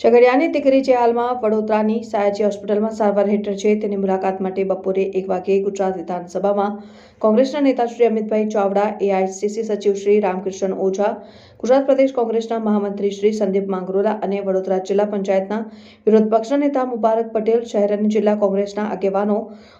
ઝઘડિયાની દીકરી જે હાલમાં વડોદરાની સાયાજી હોસ્પિટલમાં સારવાર હેઠળ છે, તેની મુલાકાત માટે બપોરે એક વાગે ગુજરાત વિધાનસભામાં કોંગ્રેસના નેતા શ્રી અમિતભાઈ ચાવડા, એઆઈસીસી સચિવ શ્રી રામકૃષ્ણ ઓઝા ગુજરાત પ્રદેશ કોંગ્રેસના મહામંત્રી શ્રી સંદીપ માંગરોલા અને વડોદરા જિલ્લા પંચાયતના વિરોધ પક્ષના નેતા મુબારક પટેલ શહેર અને જિલ્લા કોંગ્રેસના આગેવાનો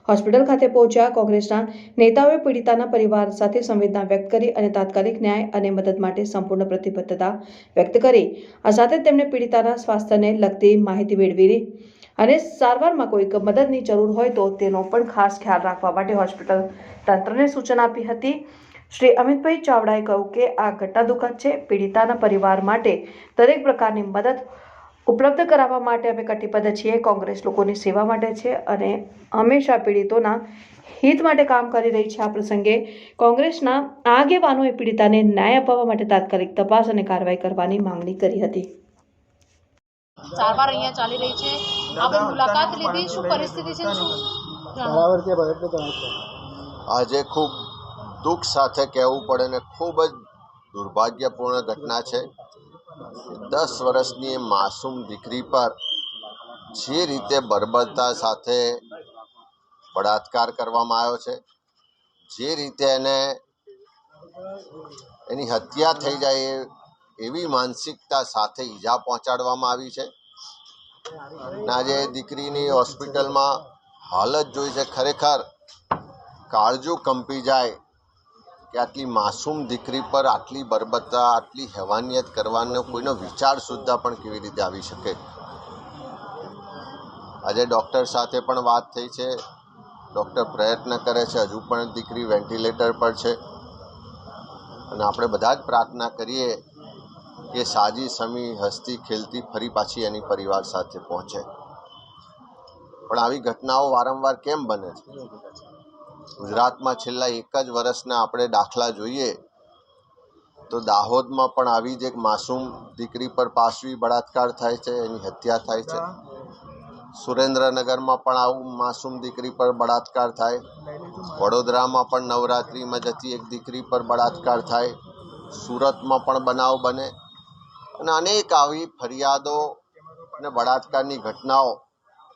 હોસ્પિટલ ખાતે પહોંચ્યા. કોંગ્રેસના નેતાઓએ પીડિતાના પરિવાર સાથે સંવેદના વ્યક્ત કરી અને તાત્કાલિક ન્યાય અને મદદ માટે સંપૂર્ણ પ્રતિબદ્ધતા વ્યક્ત કરી. આ સાથે તેમણે પીડિતાના સ્વાસ્થ્યને લગતી માહિતી મેળવી અને સારવારમાં કોઈક મદદની જરૂર હોય તો તેનો પણ ખાસ ખ્યાલ રાખવા માટે હોસ્પિટલ તંત્રને સૂચના આપી હતી. શ્રી અમિતભાઈ ચાવડાએ કહ્યું કે આ ઘટના દુઃખદ છે. પીડિતાના પરિવાર માટે દરેક પ્રકારની મદદ ઉપલબ્ધ કરાવવા માટે અમે કટિબદ્ધ છીએ. કોંગ્રેસ લોકોની સેવા માટે છે અને હંમેશા પીડિતોના હિત માટે કામ કરી રહી છે. આ પ્રસંગે કોંગ્રેસના આગેવાનોએ પીડિતાને ન્યાય અપાવવા માટે તાત્કાલિક તપાસ અને કાર્યવાહી કરવાની માંગણી કરી હતી. સારવાર અહીંયા ચાલી રહી છે. આપણે મુલાકાત લીધી. શું પરિસ્થિતિ છે? શું. આજે ખૂબ દુઃખ સાથે કહેવું પડે ને ખૂબ જ દુર્ભાગ્યપૂર્ણ ઘટના છે. દસ વર્ષની માસૂમ દીકરી પર જે રીતે બર્બરતા સાથે બળાત્કાર કરવામાં આવ્યો છે, જે રીતે એને એની હત્યા થઈ જાય એવી માનસિકતા સાથે ઈજા પહોંચાડવામાં આવી છે. આજે દીકરીની હોસ્પિટલમાં હાલત જોઈ છે, ખરેખર કાળજું કંપી જાય કે આટલી માસૂમ દીકરી પર આટલી બરબત્તા આટલી હેવાનિયત કરવાનો કોઈનો વિચાર સુદ્ધા પણ કેવી રીતે આવી શકે? આજે ડૉક્ટર સાથે પણ વાત થઈ છે. ડૉક્ટર પ્રયત્ન કરે છે. હજુ પણ દીકરી વેન્ટિલેટર પર છે. અને આપણે બધા જ પ્રાર્થના કરીએ કે સાજી, સમી, હસતી, ખેલતી ફરી પાછી એની પરિવાર સાથે પહોંચે. પણ આવી ઘટનાઓ વારંવાર કેમ બને છે? ગુજરાતમાં છેલ્લા એક જ વર્ષના આપણે દાખલા જોઈએ, તો દાહોદમાં પણ આવી જ એક માસૂમ દીકરી પર પાશવી બળાત્કાર થાય છે, એની હત્યા થાય છે. સુરેન્દ્રનગરમાં પણ આવું માસૂમ દીકરી પર બળાત્કાર થાય. વડોદરામાં પણ નવરાત્રિમાં જતી એક દીકરી પર બળાત્કાર થાય. સુરતમાં પણ બનાવ બને. અને અનેક આવી ફરિયાદો અને બળાત્કારની ઘટનાઓ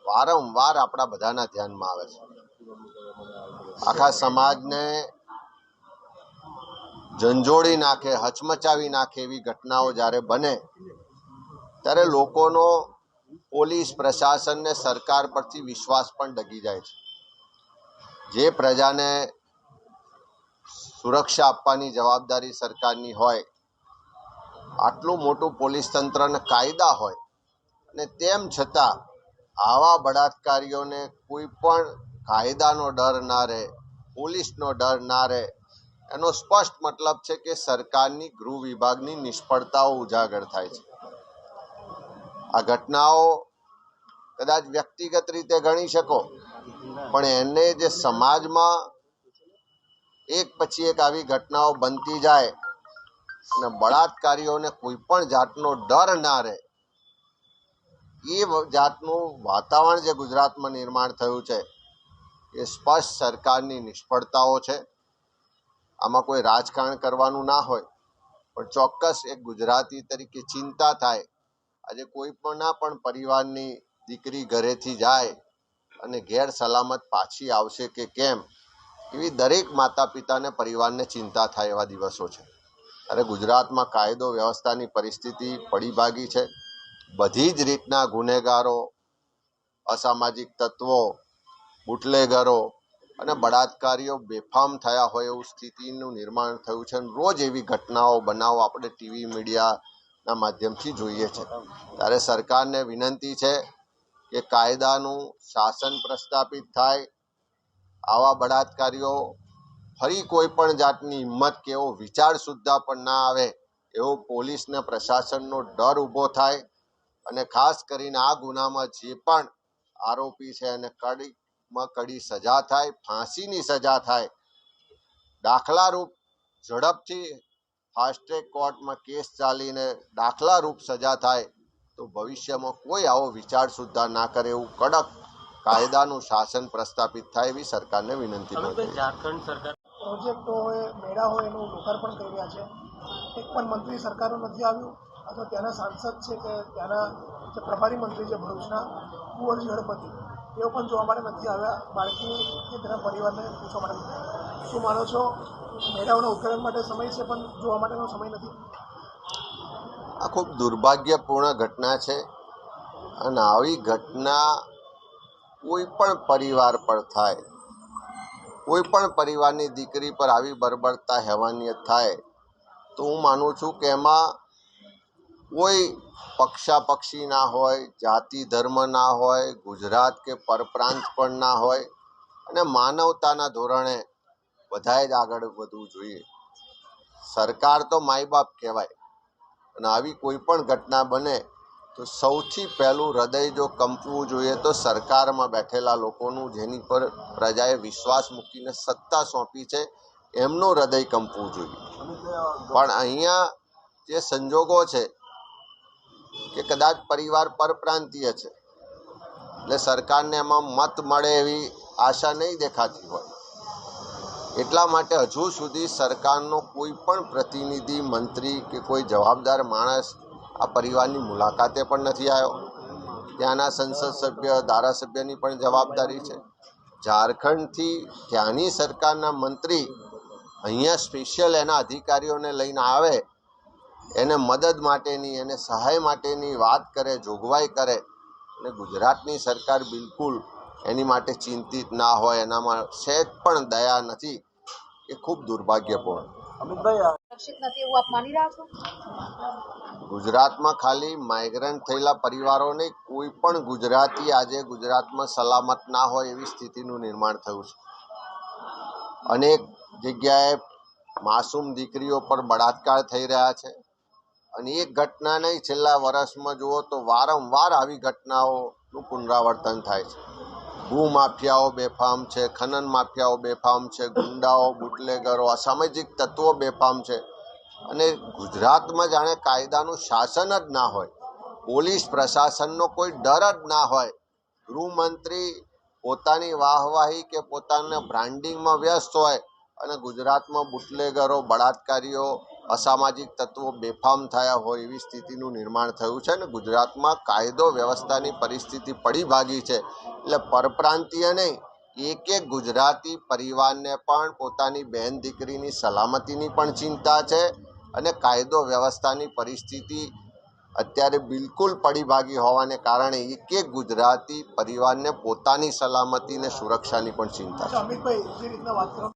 વારંવાર આપણા બધાના ધ્યાનમાં આવે છે. આખા સમાજને ઝંઝોળી નાખે, હચમચાવી નાખે એવી ઘટનાઓ જ્યારે બને, ત્યારે લોકોનો પોલીસ પ્રશાસનને સરકાર પરથી વિશ્વાસ પણ ડગી જાય છે. જે પ્રજાને સુરક્ષા આપવાની જવાબદારી સરકારની હોય, આટલું મોટું પોલીસ તંત્રને કાયદા હોય, અને તેમ છતાં આવા બળાત્કારીઓને કોઈ પણ કાયદાનો ડર ના રહે, પોલીસનો ડર ના રહે, એનો સ્પષ્ટ મતલબ છે કે સરકારની ગૃહ વિભાગની નિષ્ફળતાઓ ઉજાગર થાય છે. આ ઘટનાઓ કદાચ વ્યક્તિગત રીતે ગણી શકો, પણ એને જે સમાજમાં એક પછી એક આવી ઘટનાઓ બનતી જાય અને બળાત્કારીઓને કોઈ પણ જાતનો ડર ના રહે, એ જાતનું વાતાવરણ જે ગુજરાતમાં નિર્માણ થયું છે એ સ્પષ્ટ સરકારની નિષ્ફળતાઓ છે. આમાં કોઈ રાજકારણ કરવાનું ના હોય, પણ ચોક્કસ એક ગુજરાતી તરીકે ચિંતા થાય. આજે કોઈ પણ પરિવારની દીકરી ઘરેથી જાય અને ઘેર સલામત પાછી આવશે કે કેમ, એવી દરેક માતા પિતાને પરિવારને ચિંતા થાય એવા દિવસો છે. અરે ગુજરાતમાં કાયદો વ્યવસ્થાની પરિસ્થિતિ પડી ભાગી છે. બધી જ રીતના ગુનેગારો, અસામાજિક તત્વો બુટલેગરો અને બળાત્કારીઓ બેફામ થયા હોય એવું સ્થિતિનું નિર્માણ થયું છે. અને રોજ એવી ઘટનાઓ બનાવો આપણે ટીવી મીડિયાના માધ્યમથી જોઈએ છે. ત્યારે સરકારને વિનંતી છે કે કાયદાનું શાસન પ્રસ્થાપિત થાય. આવા બળાત્કારીઓ ફરી કોઈ પણ જાતની હિંમત કે એવો વિચાર સુદ્ધા પણ ના આવે એવો પોલીસને પ્રશાસનનો ડર ઊભો થાય. અને ખાસ કરીને આ ગુનામાં જે પણ આરોપી છે એને કડીમાં કડી સજા થાય ફાંસીની સજા થાય. દાખલારૂપ ઝડપથી ફાસ્ટ ટ્રેક કોર્ટમાં કેસ ચાલીને દાખલારૂપ સજા થાય તો ભવિષ્યમાં કોઈ આવો વિચાર સુદ્ધા ના કરે એવું કડક કાયદાનું શાસન પ્રસ્થાપિત થાય એવી સરકારને વિનંતી કરી ઝારખંડ સરકાર પ્રોજેક્ટો હોય મેળા હોય એનું લોકાર્પણ કરી રહ્યા છે. એક પણ મંત્રી સરકારનું નથી આવ્યું. અથવા ત્યાંના સાંસદ છે કે ત્યાંના જે પ્રભારી મંત્રી છે ભરૂચના કુંવરજી હળપતિ. તેઓ પણ જોવા માટે નથી આવ્યા બાળકીની કે તેના પરિવારને પૂછવા માટે નથી શું માનો છો? મેળાઓના ઉદ્ઘાટન માટે સમય છે, પણ જોવા માટેનો સમય નથી. આ ખૂબ દુર્ભાગ્યપૂર્ણ ઘટના છે અને આવી ઘટના કોઈ પણ પરિવાર પર થાય, કોઈ પણ પરિવારની દીકરી પર આવી બરબરતા, હેવાનિયત થાય, તો હું માનું છું કે એમાં કોઈ પક્ષાપક્ષી ના હોય, જાતિ ધર્મ ના હોય, ગુજરાત કે પરપ્રાંત પણ ના હોય અને માનવતાના ધોરણે બધાએ જ આગળ વધવું જોઈએ. સરકાર તો માય બાપ કહેવાય અને આવી કોઈ પણ ઘટના બને તો સૌથી પહેલું હૃદય જો કંપવું જોઈએ તો સરકારમાં બેઠેલા લોકોનું જેની પર પ્રજાએ વિશ્વાસ મૂકીને સત્તા સોંપી છે, એમનું હૃદય કંપવું જોઈએ. પણ અહીંયા જે સંજોગો છે કે કદાચ પરિવાર પરપ્રાંતીય છે. એટલે સરકારને એમાં મત મળે એવી આશા નહીં દેખાતી હોય. એટલા માટે હજુ સુધી સરકારનો કોઈ પણ પ્રતિનિધિ, મંત્રી કે કોઈ જવાબદાર માણસ આ પરિવારની મુલાકાતે પણ નથી આવ્યો. ત્યાંના સંસદ સભ્ય, ધારાસભ્યની પણ જવાબદારી છે. ઝારખંડથી ત્યાંની સરકારના મંત્રી અહીંયા સ્પેશિયલ એના અધિકારીઓને લઈને આવે એને મદદ માટેની એને સહાય માટેની વાત કરે જોગવાઈ કરે. અને ગુજરાતની સરકાર બિલકુલ એની માટે ચિંતિત ના હોય એનામાં સહેજ પણ દયા નથી. એ ખૂબ દુર્ભાગ્યપૂર્ણ. સુરક્ષિત નથી એવું આપ માની રહ્યા છો? ગુજરાતમાં ખાલી માઇગ્રન્ટ થયેલા પરિવારોને કોઈ પણ ગુજરાતી આજે ગુજરાતમાં સલામત ના હોય એવી સ્થિતિનું નિર્માણ થયું છે. અનેક જગ્યાએ માસૂમ દીકરીઓ પર બળાત્કાર થઈ રહ્યા છે. અને એક ઘટના નહીં, છેલ્લા વર્ષમાં જુઓ તો વારંવાર આવી ઘટનાઓનું પુનરાવર્તન થાય છે. ભૂમાફિયાઓ બેફામ છે, ખનન માફિયાઓ બેફામ છે, ગુંડાઓ, બુટલેગરો, અસામાજિક તત્વો બેફામ છે. અને ગુજરાતમાં જાણે કાયદાનું શાસન જ ના હોય, પોલીસ પ્રશાસનનો કોઈ ડર જ ના હોય, ગૃહમંત્રી પોતાની વાહવાહી કે પોતાના બ્રાન્ડિંગમાં વ્યસ્ત હોય અને ગુજરાતમાં બુટલેગરો, બળાત્કારીઓ અસામાજિક તત્વો બેફામ થયા હોય એવી સ્થિતિનું નિર્માણ થયું છે અને ગુજરાતમાં કાયદો વ્યવસ્થાની પરિસ્થિતિ પડી ભાગી છે. એટલે પરપ્રાંતીય નહીં, એક એક ગુજરાતી પરિવારને પણ પોતાની બહેન દીકરીની સલામતીની પણ ચિંતા છે અને કાયદો વ્યવસ્થાની પરિસ્થિતિ અત્યારે બિલકુલ પડી ભાગી હોવાને કારણે એક એક ગુજરાતી પરિવારને પોતાની સલામતી અને સુરક્ષાની પણ ચિંતા છે.